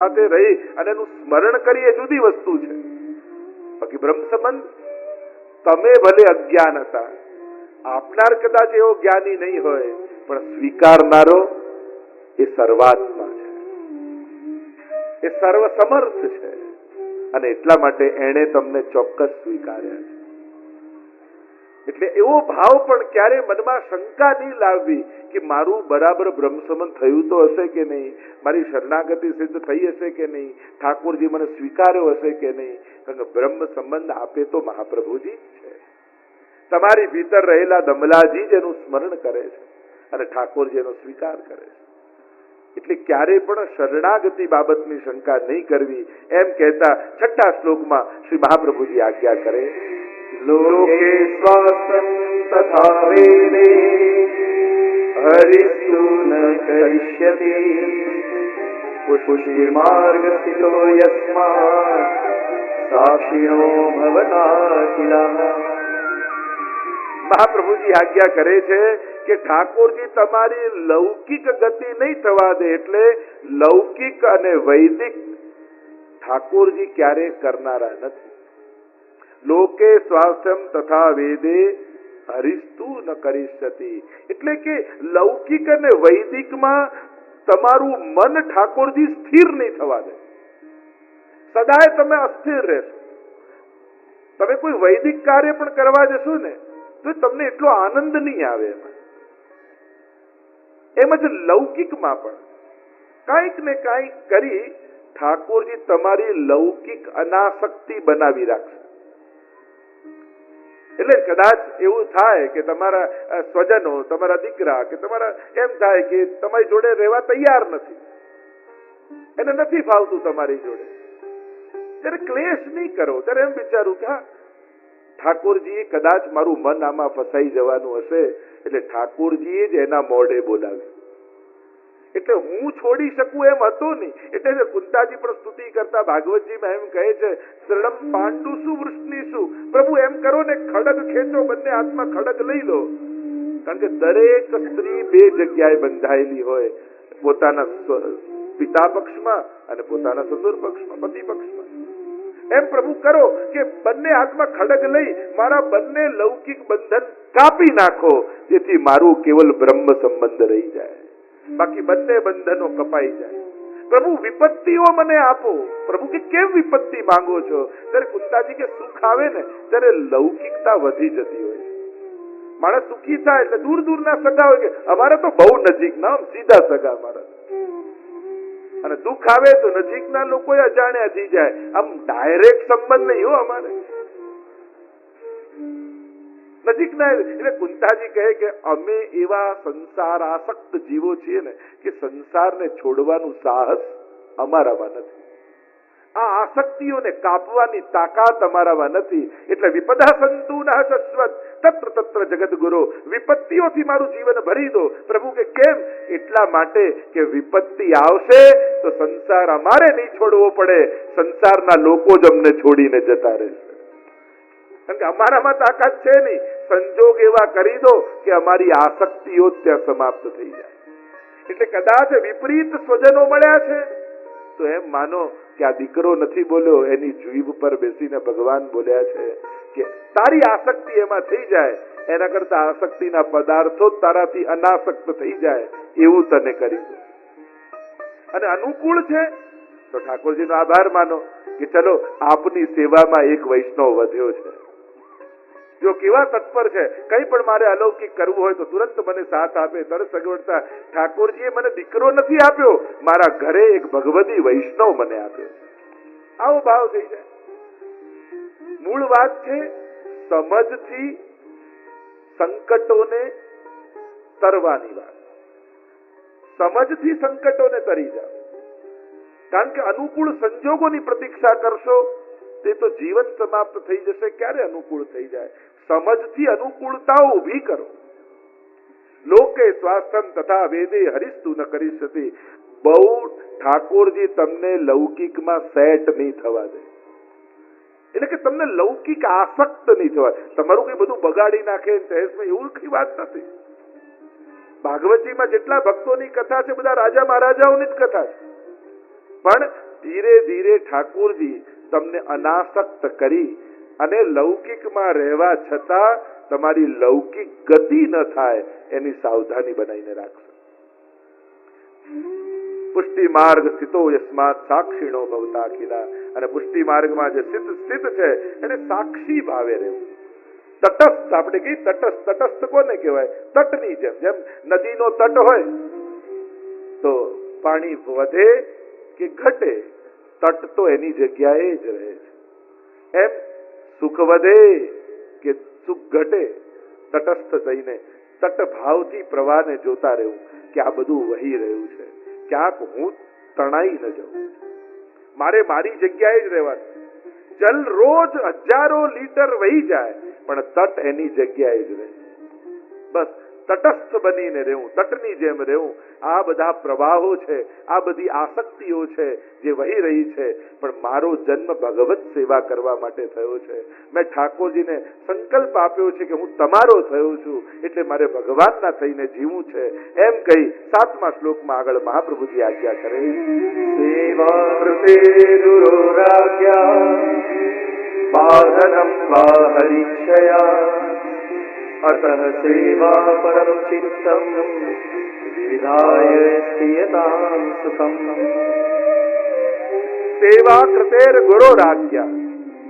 સાથે રહી અને એનું સ્મરણ કરીએ જુદી વસ્તુ છે. બાકી બ્રહ્મ સંબંધ તમે ભલે અજ્ઞાન હતા, આપનાર કદાચ એવો જ્ઞાની નહીં હોય, પણ સ્વીકારનારો એ સર્વાત્મા છે. એ સર્વસમર્થ છે. અને એટલા માટે એણે તમને ચોક્કસ સ્વીકાર્યા છે. એટલે એવો ભાવ પણ ક્યારે મનમાં શંકા નહીં લાવવી કે મારું બરાબર બ્રહ્મસમન થયું તો હશે કે નહીં? મારી શરણાગતિ સિદ્ધ થઈ હશે કે નહીં? ઠાકોરજી મને સ્વીકાર્યો હશે કે નહીં? કારણ કે બ્રહ્મ સંબંધ આપે તો મહાપ્રભુજી છે. તમારી ભીતર રહેલા દમલાજી જ એનું સ્મરણ કરે છે અને ઠાકોરજી એનો સ્વીકાર કરે છે. એટલે ક્યારે પણ શરણાગતિ બાબતની શંકા નહીં કરવી. એમ કહેતા છઠ્ઠા શ્લોકમાં શ્રી મહાપ્રભુજી આજ્ઞા કરે लोके स्वास्थ्यं तथा वेदे हरिस्तु न करिष्यति पुष्टिमार्गस्थितो यस्मात् साक्षिणो भवता किला મહાપ્રભુજી આજ્ઞા કરે છે કે ઠાકોરજી તમારી લૌકિક ગતિ નહીં થવા દે એટલે લૌકિક અને વૈદિક ઠાકોરજી ક્યારે કરનારા નથી લોકે સ્વાસ્થ્યમ તથા વેદે હરિસ્તુ ન કરીશતી એટલે કે લૌકિક અને વૈદિકમાં તમારું મન ઠાકોરજી સ્થિર નહીં થવા દે. સદાય તમે અસ્થિર રહેશો. તમે કોઈ વૈદિક કાર્ય પણ કરવા જશો ને, તો તમને એટલો આનંદ નહીં આવે એમાં. એમ જ લૌકિકમાં પણ. કાંઈક ને કાંઈક કરી ઠાકોરજી તમારી લૌકિક અનાસક્તિ બનાવી રાખશે. એટલે કદાચ એવું થાય કે તમારા સ્વજનો, તમારા દીકરા કે તમારા, એમ થાય કે તમારી જોડે રહેવા તૈયાર નથી. એને નથી ફાવતું તમારી જોડે. ત્યારે ક્લેશ નહીં કરો. ત્યારે એમ વિચારું કે હા, ઠાકોરજીએ કદાચ મારું મન આમાં ફસાઈ જવાનું હશે, એટલે ઠાકોરજીએ જ એના મોઢે બોલાવ્યું. એટલે હું છોડી શકું એમ હતું નહીં. એટલે કુંતાજી પણ સ્તુતિ કરતા ભાગવતજીમાં એમ કહે છે, શરણમ પાંડુ શું વૃષ્ણિ શું? પ્રભુ એમ કરો ને, ખડગ ખેંચો, બંને હાથમાં ખડગ લઈ લો. કારણ કે દરેક સ્ત્રી બે જગ્યાએ બંધાયેલી હોય. પોતાના પિતા પક્ષમાં અને પોતાના સસુર પક્ષમાં, પતિ પક્ષમાં. એમ પ્રભુ કરો કે બંને હાથમાં ખડગ લઈ મારા બંને લૌકિક બંધન કાપી નાખો. જેથી મારું કેવલ બ્રહ્મ સંબંધ રહી જાય. બાકી બંને બંધનો કપાઈ જાય. પ્રભુ, વિપત્તિઓ મને આપો. પ્રભુ, કે કેમ વિપત્તિ માંગો છો? ત્યારે કુંતાજી કે સુખ આવે ને, ત્યારે લૌકિકતા વધી જતી હોય માણસ સુખી થાય એટલે દૂર દૂરના સગા હોય કે, અમારે તો બહુ નજીક ના સીધા સગા અમારા અને દુઃખ આવે તો નજીકના લોકો અજાણ્યા થઈ જાય. આમ ડાયરેક્ટ સંબંધ નહીં હો અમારે. નજીકના એટલે કુંતાજી કહે કે અમે એવા સંસાર આસક્ત જીવો છીએ ને કે સંસારને છોડવાનું સાહસ અમારામાં નથી. આ આસક્તિઓને કાપવાની તાકાત અમારામાં નથી. એટલે વિપદા સંતુ ન તત્ર તત્ર જગત ગુરુ વિપત્તિઓથી મારું જીવન ભરી દો. પ્રભુ કે કેમ? એટલા માટે કે વિપત્તિ આવશે તો સંસાર અમારે નહીં છોડવો પડે. સંસારના લોકો જ અમને છોડીને જતા રહેશે. કારણ કે અમારામાં તાકાત છે નહીં. સંજોગ એવા કરી દો કે અમારી આસક્તિઓ ત્યાં સમાપ્ત થઈ જાય. એટલે કદાચ વિપરીત સ્વજનો મળ્યા છે. તો એમ માનો કે આ દીકરો નથી બોલ્યો, એની જીભ પર બેસીને ભગવાન બોલ્યા છે કે તારી આસક્તિ એમાં થઈ જાય, એના કરતા આસક્તિના પદાર્થો તારાથી અનાસક્ત થઈ જાય, એવું તને કરી દો અને અનુકૂળ છે? તો ઠાકોરજીનો આભાર માનો કે ચલો આપની સેવામાં એક વૈષ્ણવ વધ્યો છે. જો કેવા તત્પર છે, કંઈ પણ મારે અલૌકિક કરવું હોય તો તુરંત મને સાથ આપે તરત સગવડતા. ઠાકોરજીએ મને દીકરો નથી આપ્યો, મારા ઘરે એક ભગવતી વૈષ્ણવ મને આપ્યો આવો ભાવ થઈ જાય. મૂળ વાત છે, સમજથી સંકટોને તરવાની વાત. સમજથી સંકટોને તરી જાઓ. કારણ કે અનુકૂળ સંજોગોની પ્રતીક્ષા કરશો તે તો જીવન સમાપ્ત થઈ જશે, ક્યારે અનુકૂળ થઈ જાય? સમજથી અનુકૂળતા ઊભી કરો. લોકે સ્વાસ્થ્યમ તથા વેદે હરિસ્તુ ન કરી શકે. બહુ ઠાકોરજી તમને લૌકિકમાં સેટ નહીં થવા દે. એટલે કે તમને લૌકિક આસક્ત નહીં થવા તમારું કઈ બધું બગાડી નાખે તહેસમાં એવું કઈ વાત નથી. ભાગવતજીમાં જેટલા ભક્તોની કથા છે, બધા રાજા મહારાજાઓની જ કથા છે. પણ ધીરે ધીરે ઠાકોરજી તમને અનાસક્ત કરી અને લૌકિકમાં રહેવા છતાં તમારી લૌકિક ગતિ ન થાય, એની સાવધાની બનાવીને રાખશો. પુષ્ટિ માર્ગ સ્થિતો યસ્માત સાક્ષીણો ભવતા અખિલા. અને પુષ્ટિ માર્ગમાં જે સ્થિત સ્થિત છે, એને સાક્ષી ભાવે રહેવું. તટસ્થ, આપણે કહીએ તટસ્થ તટસ્થ કોને કહેવાય? તટની જેમ જેમ નદીનો તટ હોય, તો પાણી વધે કે ઘટે? તટ તો એની જગ્યાએ જ રહે છે. એમ સુખ વધે કે સુખ ઘટે તટસ્થ થઈને તટ ભાવથી પ્રવાહને જોતા રહેવું કે આ બધું વહી રહ્યું છે. ક્યાંક હું તણાઈ ન જાઉં. મારે મારી જગ્યાએ જ રહેવાનું જલ રોજ હજારો લીટર વહી જાય, પણ તટ એની જગ્યાએ જ રહે બસ તટસ્થ બનીને રહેવું, તટની જેમ રહેવું. આ બધા પ્રવાહો છે, આ બધી આસક્તિઓ છે જે વહી રહી છે. પણ મારો જન્મ ભગવત સેવા કરવા માટે થયો છે. મેં ઠાકોરજીને સંકલ્પ આપ્યો છે કે હું તમારો થયો છું, એટલે મારે ભગવાનના થઈને જીવું છે. એમ કહી સાતમા શ્લોકમાં આગળ મહાપ્રભુજી આજ્ઞા કરે સેવા વાહનમ अतः सेवा परं चित्तं विधाय स्थीयतां सुखम् સેવા કૃતેર ગુરો રાજ્યા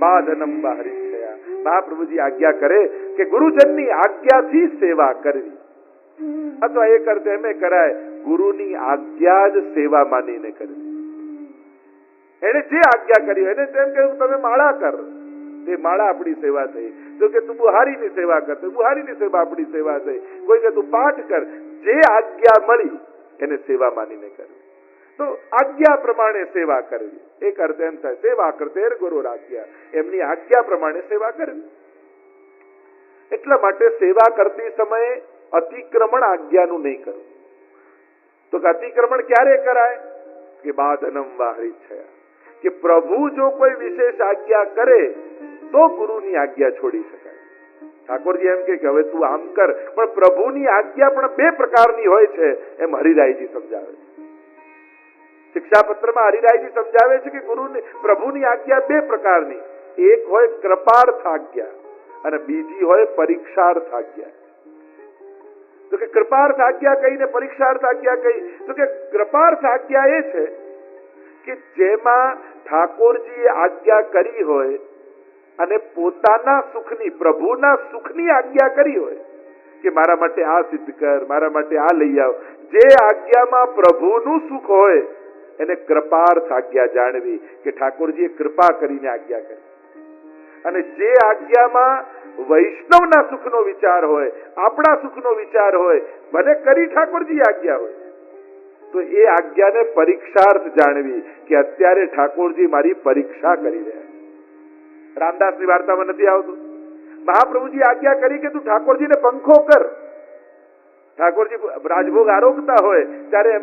બાધનમ બહરિચ્છયા મહાપ્રભુજી આજ્ઞા કરે કે ગુરુજનની આજ્ઞાથી સેવા કરવી અથવા એક અર્થ એમ કરાય ગુરુની આજ્ઞા જ સેવા માનીને કરવી એને જે આજ્ઞા કરી એને તેમ કહ્યું તમે માળા કર તે માળા આપણી સેવા થઈ. તો કે તું બુહારીની સેવા કર, તો બુહારીની સેવા આપણી સેવા થઈ. કોઈ કે તું પાઠ કર, જે આજ્ઞા મળી એને સેવા માનીને કરવી તો આજ્ઞા પ્રમાણે સેવા કરવી. એક અર્થ એમ થાય, સેવા કરતેર ગુરુ આજ્ઞા એમની આજ્ઞા પ્રમાણે સેવા કરવી. એટલા માટે સેવા કરતી સમયે અતિક્રમણ આજ્ઞાનું નહીં કરવું. તો અતિક્રમણ ક્યારે કરાય? કે બાધનમ વાહરી છે કે પ્રભુ જો કોઈ વિશેષ આજ્ઞા કરે તો ગુરુની આજ્ઞા છોડી શકાય. ઠાકોરજી એમ કે હવે તું આમ કર, પણ પ્રભુની આજ્ઞા પણ બે પ્રકારની હોય છે, એમ હરિરાયજી સમજાવે છે. શિક્ષાપત્રમાં હરિરાયજી સમજાવે છે કે ગુરુની, પ્રભુની આજ્ઞા બે પ્રકારની. એક હોય કૃપાર્થ આજ્ઞા અને બીજી હોય પરીક્ષાર્થ આજ્ઞા તો કે કૃપાર્થ આજ્ઞા કહીને પરીક્ષાર્થ આજ્ઞા કહી તો કે કૃપાર્થ આજ્ઞા એ છે કે જેમાં ઠાકોરજીએ આજ્ઞા કરી હોય પોતાના સુખની, પ્રભુના સુખની આજ્ઞા કરી હોય કે મારા માટે આ સિદ્ધ કર, મારા માટે આ લઈ આવ. જે આજ્ઞામાં પ્રભુનું સુખ હોય, એને કૃપાર્થ આજ્ઞા જાણવી કે ઠાકોરજીએ કૃપા કરીને આજ્ઞા કરી. અને જે આજ્ઞામાં વૈષ્ણવના સુખનો વિચાર હોય, આપણા સુખનો વિચાર હોય, ભલે કરી ઠાકોરજી આજ્ઞા હોય, તો એ આજ્ઞાને પરીક્ષાર્થ જાણવી કે અત્યારે ઠાકોરજી મારી પરીક્ષા કરી રહ્યા રામદાસની વાર્તામાં નથી આવતું. મહાપ્રભુજી આજ્ઞા કરી કે તું ઠાકોરજીને પંખો કર. ઠાકોરજી રાજભોગ આરોગતા હોય ત્યારે